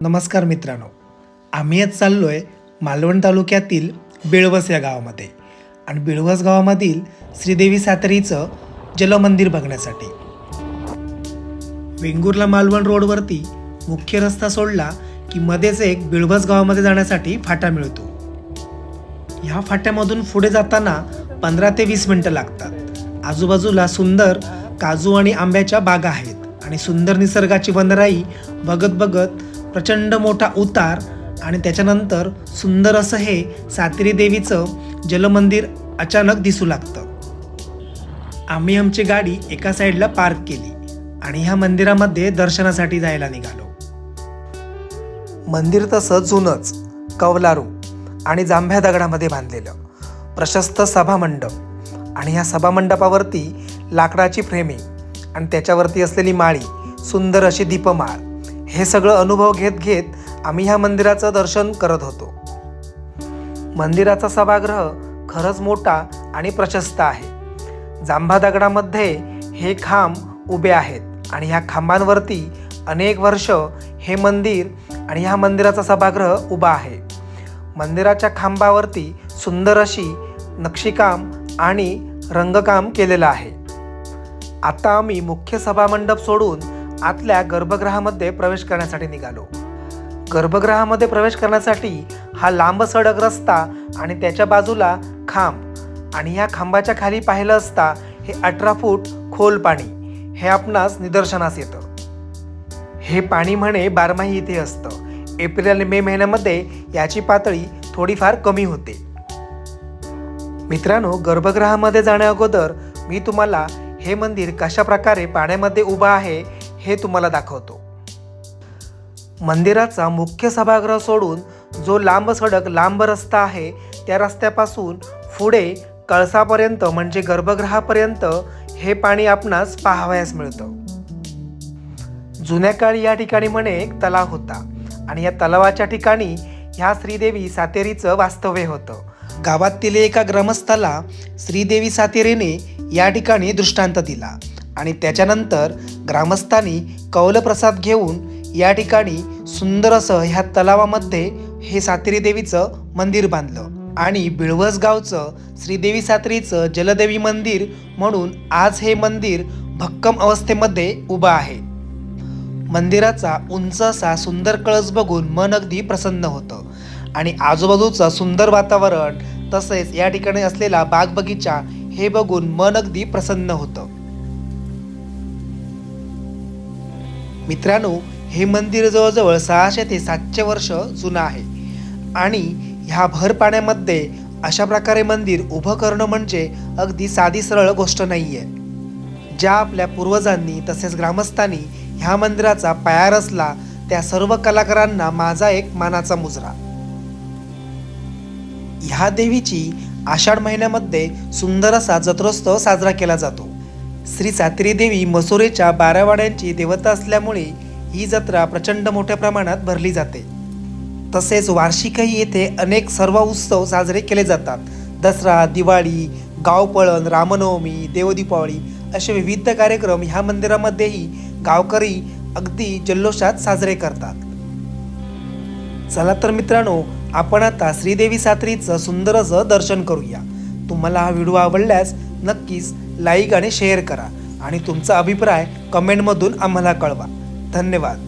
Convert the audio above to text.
नमस्कार मित्रांनो आम्ही आज चाललो आहे मालवण तालुक्यातील बिळवस या गावामध्ये. आणि बिळवस गावामधील श्रीदेवी सातरीचं जलमंदिर बघण्यासाठी. वेंगुर्ला मालवण रोडवरती मुख्य रस्ता सोडला की मध्येच एक बिळवस गावामध्ये जाण्यासाठी फाटा मिळतो. ह्या फाट्यामधून पुढे जाताना पंधरा ते वीस मिनटं लागतात. आजूबाजूला सुंदर काजू आणि आंब्याच्या बागा आहेत. आणि सुंदर निसर्गाची वनराई बघत बघत प्रचंड मोठा उतार आणि त्याच्यानंतर सुंदर असं हे सातेरी देवीचं जलमंदिर अचानक दिसू लागतं. आम्ही आमची गाडी एका साईडला पार्क केली आणि ह्या मंदिरामध्ये दर्शनासाठी जायला निघालो. मंदिर तसं जुनंच कवलारू आणि जांभ्या दगडामध्ये बांधलेलं प्रशस्त सभामंडप आणि ह्या सभामंडपावरती लाकडाची फ्रेमिंग आणि त्याच्यावरती असलेली माळी सुंदर अशी दीपमाळ हे सगळं अनुभव घेत घेत आम्ही ह्या मंदिराचं दर्शन करत होतो. मंदिराचा सभागृह खरंच मोठा आणि प्रशस्त आहे. जांभा दगडामध्ये हे खांब उभे आहेत आणि ह्या खांबांवरती अनेक वर्ष हे मंदिर आणि ह्या मंदिराचा सभागृह उभा आहे. मंदिराच्या खांबावरती सुंदर अशी नक्षीकाम आणि रंगकाम केलेलं आहे. आता आम्ही मुख्य सभामंडप सोडून आतल्या गर्भगृहामध्ये प्रवेश करण्यासाठी निघालो. गर्भगृहामध्ये प्रवेश करण्यासाठी हा लांब सडक रस्ता आणि त्याच्या बाजूला खांब आणि ह्या खांबाच्या खाली पाहिलं असता हे अठरा फूट खोल पाणी. हे आपणास निदर्शनास येतं. हे पाणी म्हणे बारमाही इथे असतं. एप्रिल आणि मे महिन्यामध्ये याची पातळी थोडीफार कमी होते. मित्रांनो गर्भगृहामध्ये जाण्या अगोदर मी तुम्हाला हे मंदिर कशा प्रकारे पाण्यामध्ये उभं आहे हे तुम्हाला दाखवतो. मंदिराचा मुख्य सभागृह सोडून जो लांब सडक लांब रस्ता आहे त्या रस्त्यापासून पुढे कळसापर्यंत म्हणजे गर्भगृहापर्यंत हे पाणी आपणास पाहावयास मिळतं. जुन्या काळी या ठिकाणी म्हणे एक तलाव होता आणि या तलावाच्या ठिकाणी ह्या श्रीदेवी सातेरीचं वास्तव्य होतं. गावातील एका ग्रामस्थाला श्रीदेवी सातेरीने या ठिकाणी दृष्टांत दिला. आणि त्याच्यानंतर ग्रामस्थांनी कौलप्रसाद घेऊन या ठिकाणी सुंदर असं ह्या तलावामध्ये हे सातेरी देवीचं मंदिर बांधलं. आणि बिळवस गावचं श्रीदेवी सातरीचं जलदेवी मंदिर म्हणून आज हे मंदिर भक्कम अवस्थेमध्ये उभं आहे. मंदिराचा उंच असा सुंदर कळस बघून मन अगदी प्रसन्न होतं. आणि आजूबाजूचं सुंदर वातावरण तसेच या ठिकाणी असलेला बाग बगीचा हे बघून मन अगदी प्रसन्न होतं. मित्रांनो हे मंदिर जवळजवळ सहाशे ते सातशे वर्ष जुनं आहे. आणि ह्या भर पाण्यामध्ये अशा प्रकारे मंदिर उभं करणं म्हणजे अगदी साधी सरळ गोष्ट नाही आहे ज्या आपल्या पूर्वजांनी तसेच ग्रामस्थांनी ह्या मंदिराचा पाया रचला त्या सर्व कलाकारांना माझा एक मानाचा मुजरा. ह्या देवीची आषाढ महिन्यामध्ये सुंदर असा जत्रोत्सव साजरा केला जातो. श्री सात्री देवी मसोरेच्या बारावाड्यांची देवता असल्यामुळे ही जत्रा प्रचंड मोठ्या प्रमाणात भरली जाते. तसेच वार्षिकही येथे अनेक सर्व उत्सव साजरे केले जातात. दसरा दिवाळी गावपळण रामनवमी देवदीपावळी असे विविध कार्यक्रम ह्या मंदिरामध्येही गावकरी अगदी जल्लोषात साजरे करतात. चला तर मित्रांनो आपण आता श्रीदेवी सात्रीचं सुंदर असं दर्शन करूया. तुम्हाला हा व्हिडिओ आवडल्यास नक्कीच लाईक आणि शेअर करा. आणि तुमचा अभिप्राय कमेंटमधून आम्हाला कळवा. धन्यवाद.